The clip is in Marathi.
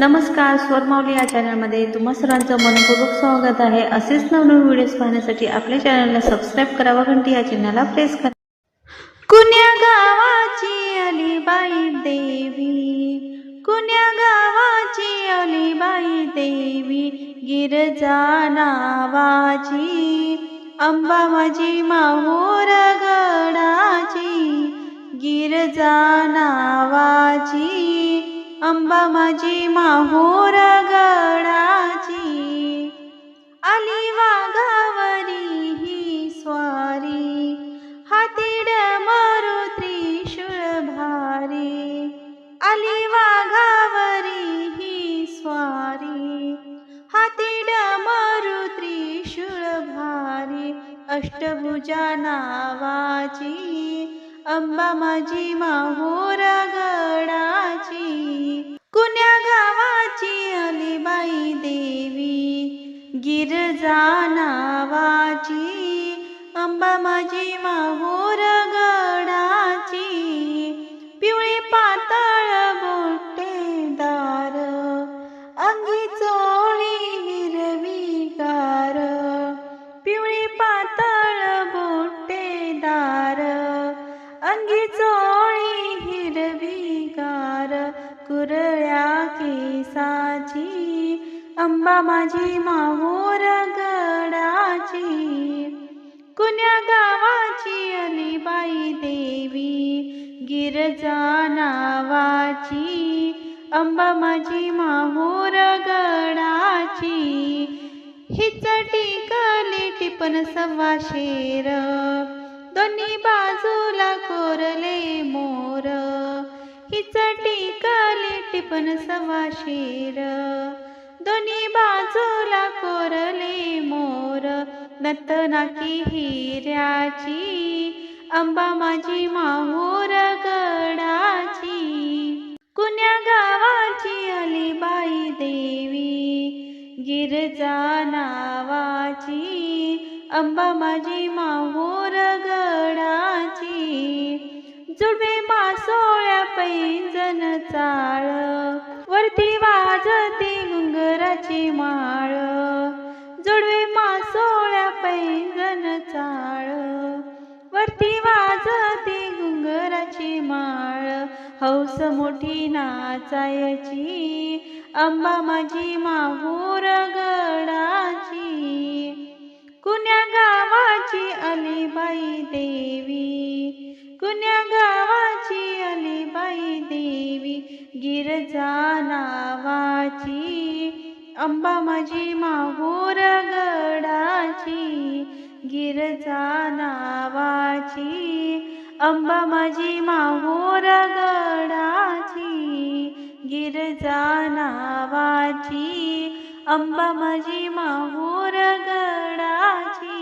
नमस्कार स्वरमावली या चॅनलमध्ये तुम्हा सर्वांचं मनपूर्वक स्वागत आहे. असेच नवनवीन व्हिडिओज पाहण्यासाठी आपल्या चॅनलला सबस्क्राईब करा व घंटी या चिन्हाला प्रेस करा. कुण्या गावाची अलीबाई देवी? कुण्या गावाची अलीबाई देवी? गिरजा नावाची अंबा माझी माहूर गडाची गिरजा नावाची अंबा माझी माहूर गडाची. आली वाघावरी ही स्वारी. हातीड मारू त्रिशूळ भारी. आली वाघावरी ही स्वारी. हातीड मारू त्रिशूळ भारी. अष्टभुजा नावाची अंबा माझी माहूर देवी गिरजा नावाची अंबा माझी माहूर गडाची. पिवळी पातळ बोटेदार अंगी चोळी हिरवी गार. पिवळी पातळ बोटेदार अंगी चोळी हिरवी गार. कुरळ्या केसाची अंबा माझी माहूर गडाची कुण्या गावाची अलीबाई देवी गिरजा नावाची. अंबा माझी माहूर गडाची हिच टिकली टिपन सव्वा शेर. दोन्ही बाजूला कोरले मोर हिच टिकली टिपन सव्वा शेर. दोन्ही बाजूला कोरले मोर. नतनाकी हिऱ्याची अंबा माझी माहूर गडाची. कुण्या गावाची अलीबाई देवी गिरजा नावाची अंबा माझी माहूर गडाची. जुडवे मासोळ्या पैंजन चाळ वरती वाजते फुलाची माळ. जुडवे मासोळ्या पैंगण चाळ. वरती वाजती घुंगराची माळ. हौस मोठी नाचायची. अंबा माझी माहूर गडाची. कुण्या गावाची अलीबाई देवी. कुण्या गावाची अलीबाई देवी. गिरजा नावाची. अंबा माझी माहूर गडाची गिरजा नावाची. अंबा माझी माहूर गडाची गिरजा नावाची. अंबा माझी माहूर गडाची